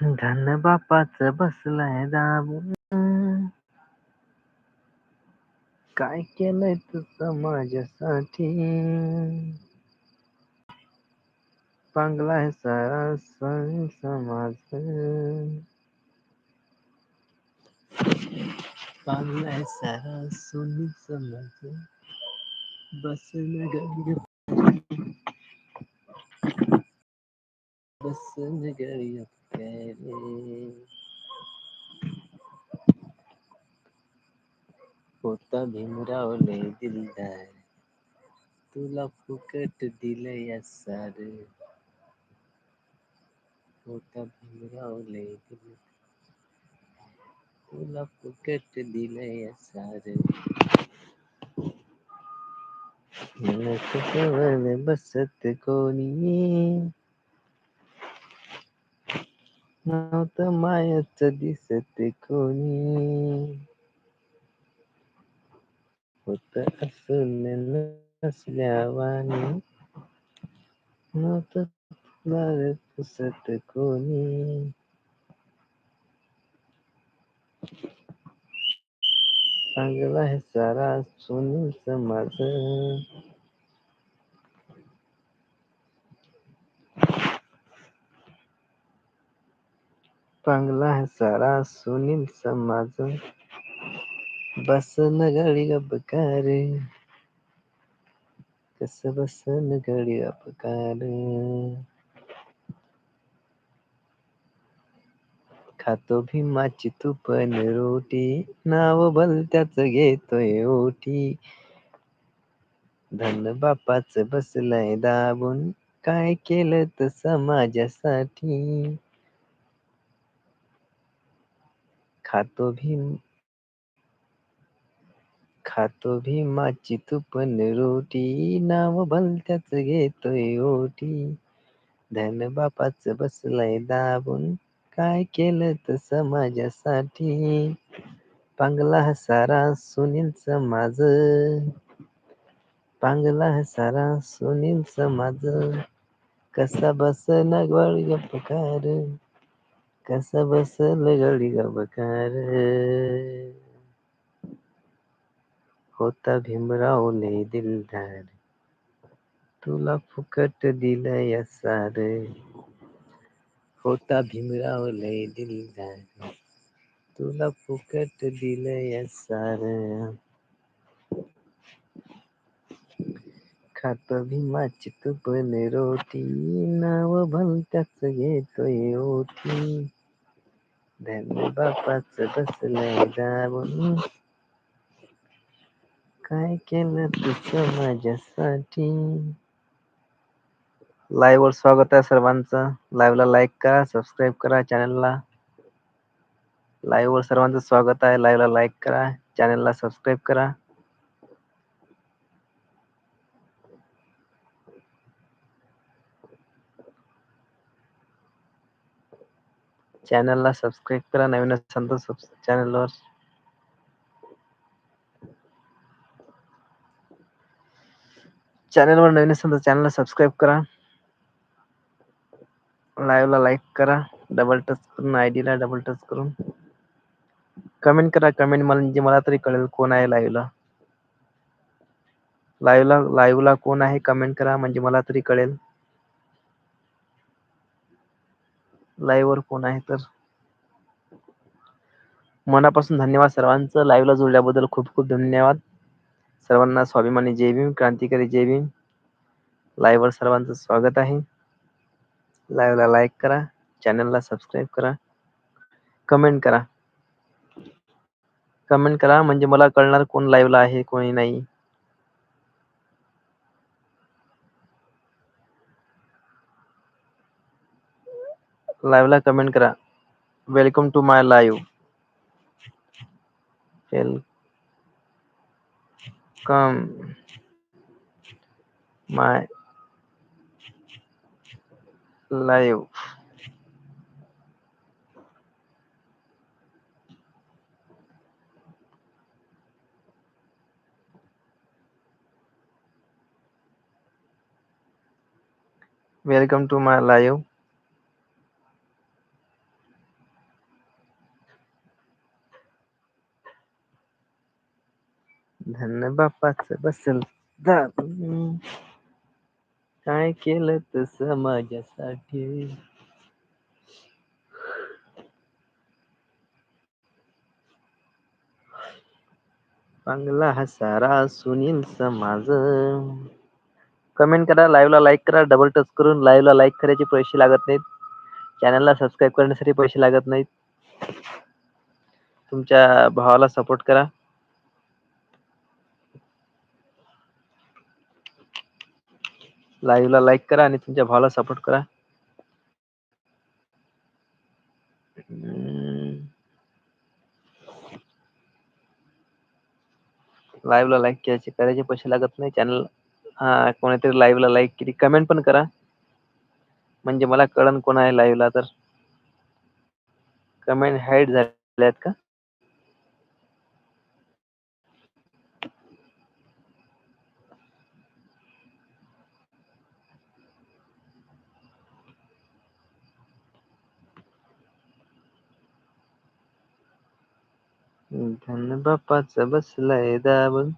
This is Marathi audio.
धन बापाच बसलाय दाबून काय केलंय तू समाजासाठी? सारा सन समाज. सारा सोनी समाज. बसून ग बसून गळ्यात होता भीमराव लय दिलदार. तुला फुकट दिलंय सार होता भीमराव लय दिलदार. तुला फुकट दिलंय सार जवळ बसत कोणी? नव्हतं मायाच दिसत कोणी. होत असून नसल्यावानी नव्हतं तुला पुसत कोणी. चांगला आहे सारा सुनील समाज चांगला आहे सारा सुनील समाज. बस न गाडी गप कार कस बसन गाडी गपकार खातो भीमाची पण रोटी. नाव भलत्याच घेतोय ओटी. धन बापाच बसलाय दाबून. काय केलं तर समाजासाठी? खातो भीम खातो भीमाची पण रोटी. नाव भलत्याच घेतोय ओटी. धन बापाच बसलाय दाबून. काय केलं तर समाजासाठी पांगला हसारा सुनीलच माझ. पांगला हसारा सुनीलच सुनील समाज कसा बस नगवळ गप्प कार. कसं बसल गडी गबकार. होता भीमराव लय दिलदार. तुला फुकट दिलंय सार. होता भीमराव लय दिलदार. तुला फुकट दिलंय सार. खातो भीमाची तूपन रोटी. नाव भलत्याच घेतोय ओटी. धन बापाच बसलय दाबून काय केलं तू समाजासाठी लाईव्ह वर स्वागत आहे सर्वांचं. लाईव्ह ला लाईक करा सबस्क्राईब करा चॅनलला लाईव्ह वर सर्वांचं स्वागत आहे. लाईव्ह ला लाईक करा चॅनल ला सबस्क्राईब करा. चॅनलला सबस्क्राईब करा. नवीन असाल तर चॅनल चॅनलवर वर. नवीन असाल तर चॅनलला सबस्क्राईब करा. लाईव्हला लाईक करा. डबल टच करून आयडी ला डबल टच करून. कमेंट करा. कमेंट म्हणजे मला तरी कळेल कोण आहे लाईव्ह ला. लाईव्हला कोण आहे कमेंट करा. म्हणजे मला तरी कळेल. लाईव्ह वर कोण आहे तर. मनापासून धन्यवाद सर्वांचं. लाईव्हला ला खूप खूप धन्यवाद. सर्वांना स्वाभिमानी जय भीम. क्रांतिकारी जय भीम. लाईव्ह वर सर्वांचं स्वागत आहे. लाईव्हला लाईक करा. चॅनल ला सबस्क्राईब करा. कमेंट करा. कमेंट करा. म्हणजे मला कळणार कोण लाईव्हला आहे कोणी नाही. लाईव्हला कमेंट करा. Welcome to my live welcome my live welcome to my live धन बापाच बसल काय केलं तस माझ्यासाठी? चांगला हसारा सुनील समाज. कमेंट करा लाईव्ह ला लाईक करा डबल टच करून लाईव्ह ला लाईक करायचे पैसे लागत नाहीत. चॅनलला सबस्क्राईब करण्यासाठी पैसे लागत नाहीत. तुमच्या भावाला सपोर्ट करा. लाईव्ह ला लाईक करा आणि तुमच्या भावाला सपोर्ट करा. लाईव्हला लाईव्ह ला लाईक करायचे करायचे पैसे लागत नाही. चॅनल हा कोणीतरी लाईव्ह ला लाईक केली. कमेंट पण करा. म्हणजे मला कळन कोण आहे लाईव्ह ला तर. कमेंट हाईड झाल्या आहेत का? धन बापाच बसलाय दाबून